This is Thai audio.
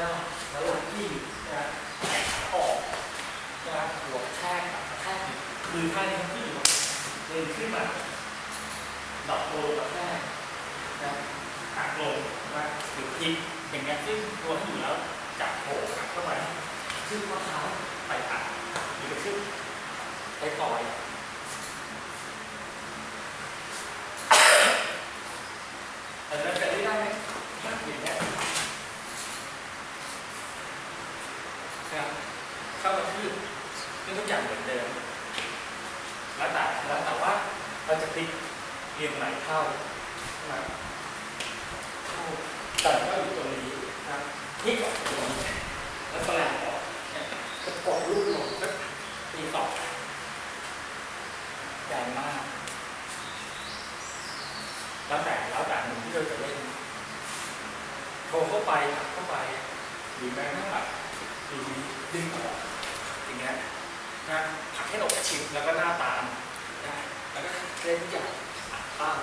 แล้วหลังที่นะออกนะหัวแทกแทกมือข้านี้ที่อยู่เดินขึ้นมาดอกโตกระแทกนะหักลงนะหรือพลิกอย่างเงี้ยซึ่งตัวที่อยู่แล้วจับโผล่หักเข้าไปซึ่งข้อเท้าไปอัดหรือกระชึกไปต่อย อันนั้นจะได้ได้ไหมถ้าอย่างเงี้ย ครับเข้ามาที่นี่ทุกอย่างเหมือนเดิม แล้วแต่แล้วแต่ว่าเราจะพลิกเรียงไหนเข้านะเข้าแต่ก็อยู่ตรงนี้นะพลิกออกตรงนี้แล้วแปลงออกเนี่ยจะกดลูกลงแล้วตีต่อแรงมาก แล้วแต่แล้วแต่หนึ่งที่เราจะเล่นโทรเข้าไปผลักเข้าไปหรือแม้กระทั่งแบบ ขึ้นหัวอย่างเงี้ยนะผักให้หลบชิดแล้วก็หน้าตามได้แล้วก็เล่นทุกอย่างตั้ง